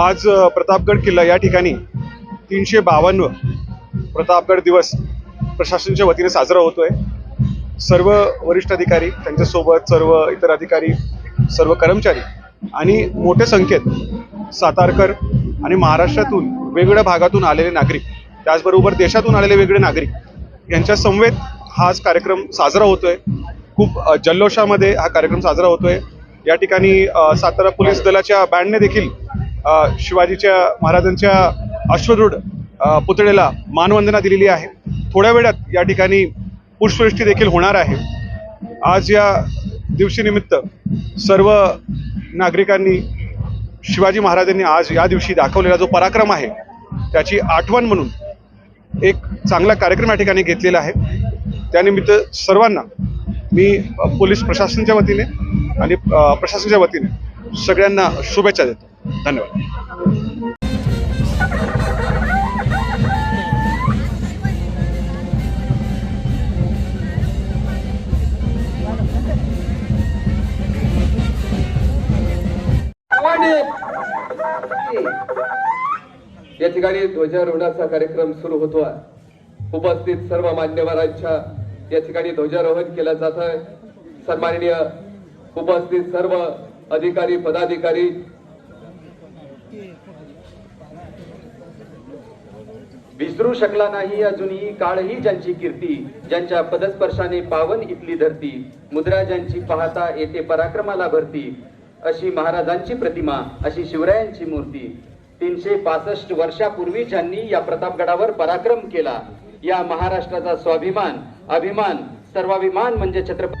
आज प्रतापगड किल्ला या ठिकाणी तीनशे बावन्न प्रतापगड दिवस प्रशासनाच्या वतीने साजरा होतोय. सर्व वरिष्ठ अधिकारी त्यांच्यासोबत सर्व इतर अधिकारी सर्व कर्मचारी आणि मोठ्या संख्येत सातारकर आणि महाराष्ट्रातून वेगवेगळ्या भागातून आलेले नागरिक त्याचबरोबर देशातून आलेले वेगळे नागरिक यांच्या समवेत हा कार्यक्रम साजरा होतोय. खूप जल्लोषामध्ये हा कार्यक्रम साजरा होतोय. या ठिकाणी सातारा पोलीस दलाच्या बँडने देखील शिवाजीच्या महाराजांच्या अश्वरूढ पुतळेला मानवंदना दिलेली आहे. थोड्या वेळात या ठिकाणी पुष्पवृष्टी देखील होणार आहे. आज या दिवशीनिमित्त सर्व नागरिकांनी शिवाजी महाराजांनी आज या दिवशी दाखवलेला जो पराक्रम आहे त्याची आठवण म्हणून एक चांगला कार्यक्रम या ठिकाणी घेतलेला आहे. त्यानिमित्त सर्वांना मी पोलीस प्रशासनाच्या वतीने आणि प्रशासनाच्या वतीने सगळ्यांना शुभेच्छा देतो. धन्यवाद. या ठिकाणी ध्वजारोहणाचा कार्यक्रम सुरू होतो उपस्थित सर्व मान्यवरांच्या या ठिकाणी ध्वजारोहण केलं जात आहे सन्माननीय उपस्थित सर्व अधिकारी पदाधिकारी विसरू शकला नाही अजूनही काळही ज्यांची कीर्ती ज्यांच्या पदस्पर्शाने पावन इथली धरती मुद्रा ज्यांची पाहता येते पराक्रमाला भरती अशी महाराजांची प्रतिमा अशी शिवरायांची मूर्ती. तीनशे पासष्ट वर्षापूर्वी ज्यांनी या प्रतापगडावर पराक्रम केला. या महाराष्ट्राचा स्वाभिमान अभिमान सर्वाभिमान म्हणजे छत्रपती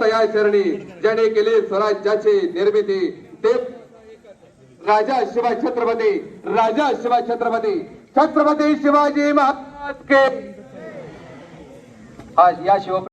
तया चरणी ज्याने केले स्वराज्याची निर्मिती ते राजा शिवाय छत्रपती राजा शिवाय छत्रपती छत्रपती शिवाजी महाराज के आज या शिव